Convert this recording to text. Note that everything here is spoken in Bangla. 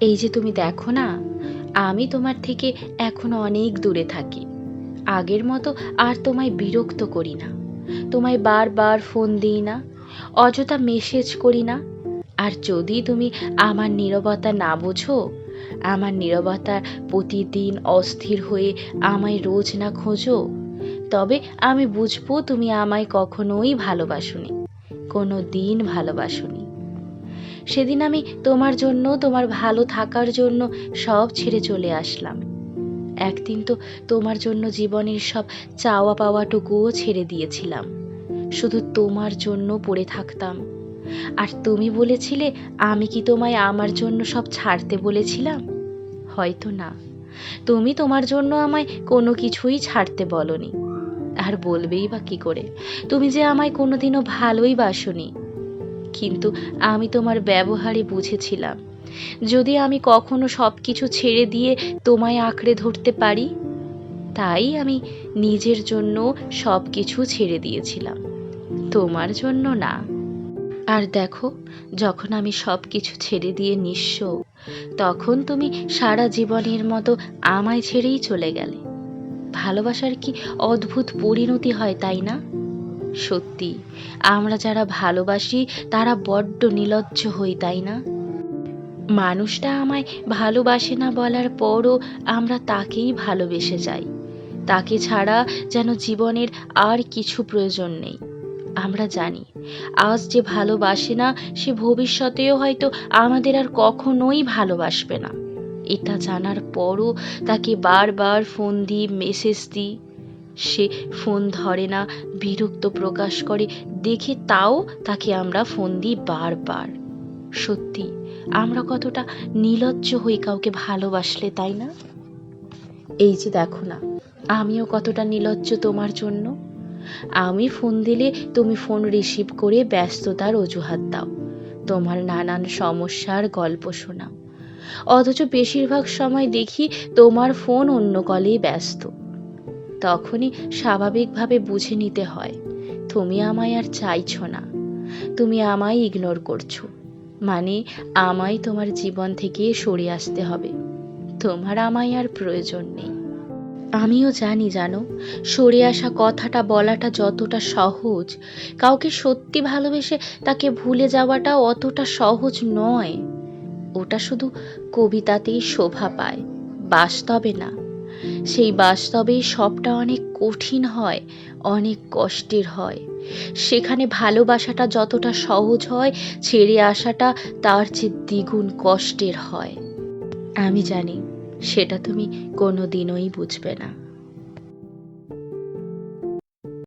এই যে তুমি দেখো না, আমি তোমার থেকে এখন অনেক দূরে থাকি। আগের মতো আর তোমায় বিরক্ত করি না। তোমায় বারবার ফোন দিই না, অযথা মেসেজ করি না। আর যদি তুমি আমার নীরবতা না বোঝো, আমার নীরবতার প্রতিদিন অস্থির হয়ে আমায় রোজ না খোঁজো, তবে আমি বুঝব তুমি আমায় কখনোই ভালোবাসোনি কোনো দিন ভালোবাসোনি। সেদিন আমি তোমার জন্য, তোমার ভালো থাকার জন্য সব ছেড়ে চলে আসলাম। একদিন তো তোমার জন্য জীবনের সব চাওয়া পাওয়াটুকুও ছেড়ে দিয়েছিলাম। শুধু তোমার জন্য পড়ে থাকতাম। আর তুমি বলেছিলে, আমি কি তোমায় আমার জন্য সব ছাড়তে বলেছিলাম? হয়তো না। তুমি তোমার জন্য আমায় কোনো কিছুই ছাড়তে বলনি। আর বলবেই বা কি করে? তুমি যে আমায় কোনোদিনও ভালোই বাসনি। কিন্তু আমি তোমার ব্যবহারে বুঝেছিলাম। যদি আমি কখনো সব কিছু ছেড়ে দিয়ে তোমায় আঁকড়ে ধরতে পারি, তাই আমি নিজের জন্য সব কিছু ছেড়ে দিয়েছিলাম। তোমার জন্য না। আর দেখো, যখন আমি সব কিছু ছেড়ে দিয়ে নিঃস্ব, তখন তুমি সারা জীবনের মতো আমায় ছেড়েই চলে গেলে। ভালোবাসার কি অদ্ভুত পরিণতি হয়, তাই না? সত্যি, আমরা যারা ভালোবাসি, তারা বড্ড নিলজ্জ হই, তাই না? মানুষটা আমায় ভালোবাসে না বলার পরও আমরা তাকেই ভালোবেসে যাই। তাকে ছাড়া যেন জীবনের আর কিছু প্রয়োজন নেই। আমরা জানি, আজ যে ভালোবাসে না, সে ভবিষ্যতেও হয়তো আমাদের আর কখনোই ভালোবাসবে না। এটা জানার পরও তাকে বারবার ফোন দিই, মেসেজ দিই। সে ফোন ধরে না, বিরক্ত প্রকাশ করে, দেখে তাও তাকে আমরা ফোন দিই বারবার। সত্যি, আমরা কতটা নির্লজ্জ হই কাউকে ভালোবাসলে, তাই না? এই যে দেখো না, আমিও কতটা নিলজ্জ তোমার জন্য। আমি ফোন দিলে তুমি ফোন রিসিভ করে ব্যস্ততার অজুহাত দাও। তোমার নানান সমস্যার গল্প শোনাও। অথচ বেশিরভাগ সময় দেখি তোমার ফোন অন্য কলেই ব্যস্ত। তখনই স্বাভাবিকভাবে বুঝে নিতে হয়, তুমি আমায় আর চাইছো না। তুমি আমায় ইগনোর করছ। মানে আমায় তোমার জীবন থেকে সরে আসতে হবে। তোমার আমায় আর প্রয়োজন নেই। আমিও জানি, জানো সরে আসা কথাটা বলাটা যতটা সহজ, কাউকে সত্যি ভালোবেসে তাকে ভুলে যাওয়াটা অতটা সহজ নয়। ওটা শুধু কবিতাতেই শোভা পায়, বাস্তবে না। সেই বাস্তবে সবটা অনেক কঠিন হয়, অনেক কষ্টের হয়। সেখানে ভালোবাসাটা যতটা সহজ হয়, ছেড়ে আসাটা তার চেয়ে দ্বিগুণ কষ্টের হয়। আমি জানি, সেটা তুমি কোনো দিনই বুঝবে না।